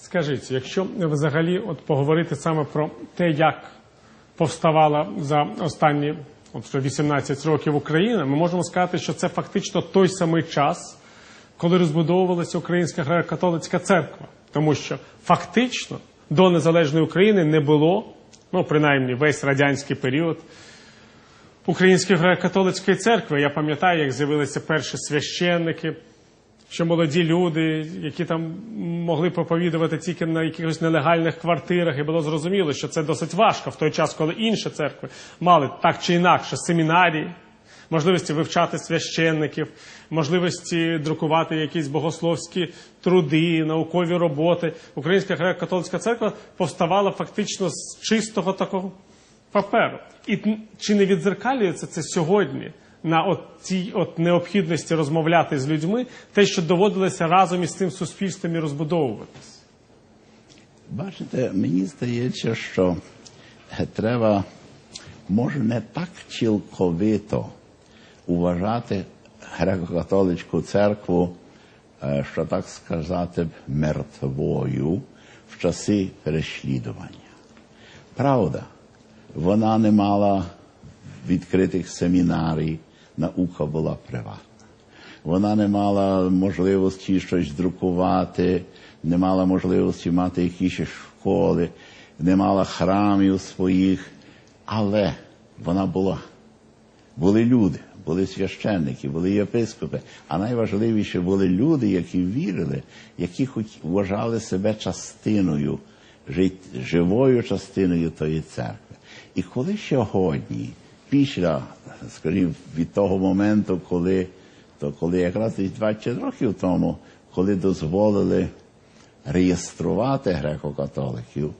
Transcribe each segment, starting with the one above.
Скажіть, якщо взагалі от поговорити саме про те, як повставала за останні от 18 років Україна, ми можемо сказати, що це фактично той самий час, коли розбудовувалася Українська греко-католицька церква. Тому що фактично до незалежної України не було, ну принаймні весь радянський період, Української греко-католицької церкви. Я пам'ятаю, як з'явилися перші священники, що молоді люди, які там могли проповідувати тільки на якихось нелегальних квартирах, і було зрозуміло, що це досить важко в той час, коли інші церкви мали так чи інакше семінарії, можливості вивчати священників, можливості друкувати якісь богословські труди, наукові роботи. Українська греко-католицька церква повставала фактично з чистого такого паперу. І чи не відзеркалюється це сьогодні на от цій от необхідності розмовляти з людьми, те, що доводилося разом із тим суспільством і розбудовуватись? Бачите, мені здається, що е, треба, може, не так цілковито уважати греко-католицьку церкву, е, що так сказати, мертвою в часи переслідування. Правда, вона не мала відкритих семінарій, наука була приватна. Вона не мала можливості щось друкувати, не мала можливості мати якісь школи, не мала храмів своїх, але вона була. Були люди, були священники, були єпископи, а найважливіше були люди, які вірили, які хоч вважали себе частиною, живою частиною тої церкви. І коли сьогодні, після, скажімо, від того моменту, коли, то коли якраз десь 20 років тому, коли дозволили реєструвати греко-католиків,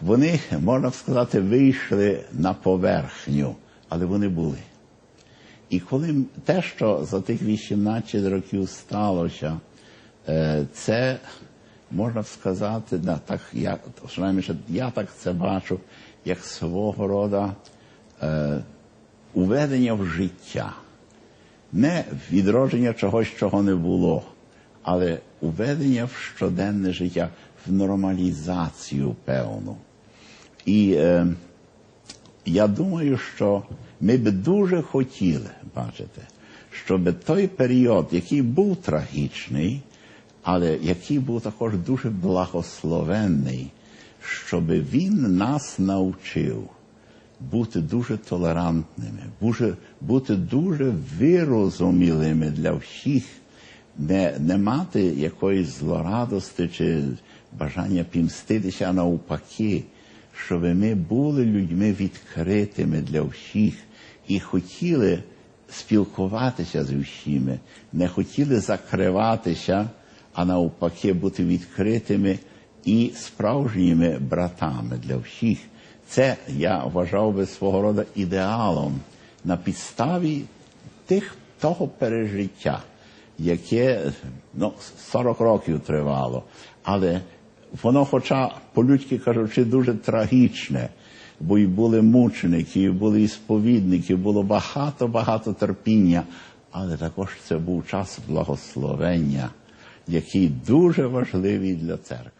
вони, можна сказати, вийшли на поверхню, але вони були. І коли те, що за тих 18 років сталося, е, це можна сказати, так я, я так це бачу, як свого роду е, уведення в життя. Не відродження чогось, чого не було, але уведення в щоденне життя, в нормалізацію певну. І е, я думаю, що ми б дуже хотіли бачите, щоб той період, який був трагічний, але який був також дуже благословенний, щоб він нас навчив бути дуже толерантними, бути, дуже вирозумілими для всіх, не, не мати якоїсь злорадості чи бажання пімститися, а навпаки, щоб ми були людьми відкритими для всіх і хотіли спілкуватися з усіми, не хотіли закриватися, а навпаки бути відкритими і справжніми братами для всіх. Це я вважав би свого роду ідеалом на підставі тих, того пережиття, яке ну, 40 років тривало, але воно, хоча по-людськи кажучи, дуже трагічне, бо і були мученики, і були і сповідники, було багато-багато терпіння, але також це був час благословення, який дуже важливий для церкви.